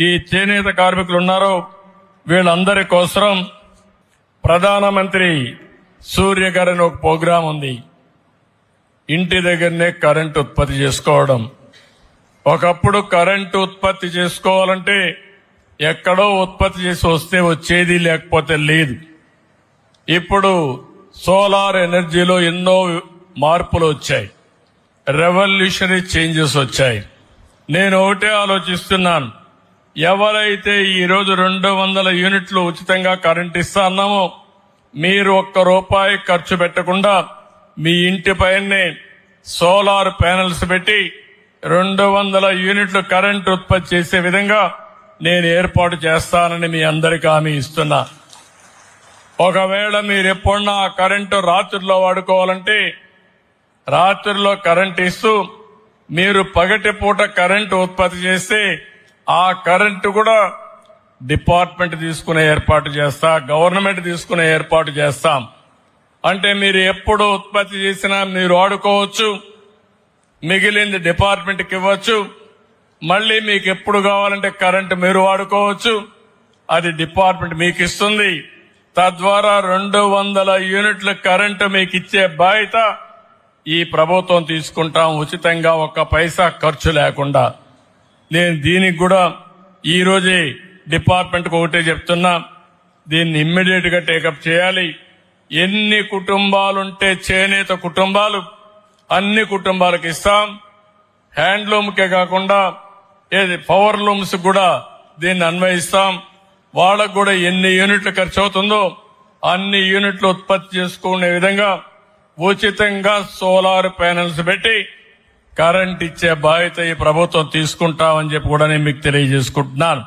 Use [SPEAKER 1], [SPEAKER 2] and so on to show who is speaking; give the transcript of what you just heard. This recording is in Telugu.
[SPEAKER 1] ఈ చేనేత కార్మికులు ఉన్నారో వీళ్ళందరి కోసం ప్రధానమంత్రి సూర్య గారి ఒక ప్రోగ్రాం ఉంది. ఇంటి దగ్గరనే కరెంట్ ఉత్పత్తి చేసుకోవడం. ఒకప్పుడు కరెంటు ఉత్పత్తి చేసుకోవాలంటే ఎక్కడో ఉత్పత్తి చేసి వస్తే వచ్చేది లేకపోతే లేదు. ఇప్పుడు సోలార్ ఎనర్జీలో ఎన్నో మార్పులు వచ్చాయి. రెవల్యూషనరీ చేంజెస్ వచ్చాయి. నేను ఒకటే ఆలోచిస్తున్నాను. ఎవరైతే ఈ రోజు రెండు వందల యూనిట్లు ఉచితంగా కరెంట్ ఇస్తా అన్నామో మీరు ఒక్క రూపాయి ఖర్చు పెట్టకుండా మీ ఇంటి పైనే సోలార్ ప్యానెల్స్ పెట్టి రెండు వందల యూనిట్లు కరెంట్ ఉత్పత్తి చేసే విధంగా నేను ఏర్పాటు చేస్తానని మీ అందరికీ హామీ ఇస్తున్నా. ఒకవేళ మీరు ఎప్పుడన్నా ఆ కరెంటు రాత్రుల్లో వాడుకోవాలంటే రాత్రుల్లో కరెంట్ ఇస్తూ మీరు పగటి పూట కరెంటు ఉత్పత్తి చేస్తే ఆ కరెంటు కూడా డిపార్ట్మెంట్ తీసుకునే ఏర్పాటు చేస్తా గవర్నమెంట్ తీసుకునే ఏర్పాటు చేస్తాం. అంటే మీరు ఎప్పుడు ఉత్పత్తి చేసినా మీరు వాడుకోవచ్చు మిగిలింది డిపార్ట్మెంట్కి ఇవ్వచ్చు మళ్ళీ మీకు ఎప్పుడు కావాలంటే కరెంటు మీరు వాడుకోవచ్చు అది డిపార్ట్మెంట్ మీకు ఇస్తుంది. తద్వారా రెండు వందల యూనిట్ల కరెంటు మీకు ఇచ్చే బాధ్యత ఈ ప్రభుత్వం తీసుకుంటాం. ఉచితంగా ఒక్క పైసా ఖర్చు లేకుండా. నేను దీనికి కూడా ఈరోజే డిపార్ట్మెంట్కి ఒకటే చెప్తున్నా దీన్ని ఇమ్మీడియట్గా టేకప్ చేయాలి. ఎన్ని కుటుంబాలుంటే చేనేత కుటుంబాలు అన్ని కుటుంబాలకు ఇస్తాం. హ్యాండ్లూమ్కే కాకుండా ఏది పవర్ లూమ్స్ కూడా దీన్ని అన్వయిస్తాం. వాళ్ళకు కూడా ఎన్ని యూనిట్లు ఖర్చు అవుతుందో అన్ని యూనిట్లు ఉత్పత్తి చేసుకునే విధంగా ఉచితంగా సోలార్ ప్యానెల్స్ పెట్టి కరెంట్ ఇచ్చే బాధ్యత ఈ ప్రభుత్వం తీసుకుంటామని చెప్పి కూడా నేను మీకు తెలియజేసుకుంటున్నాను.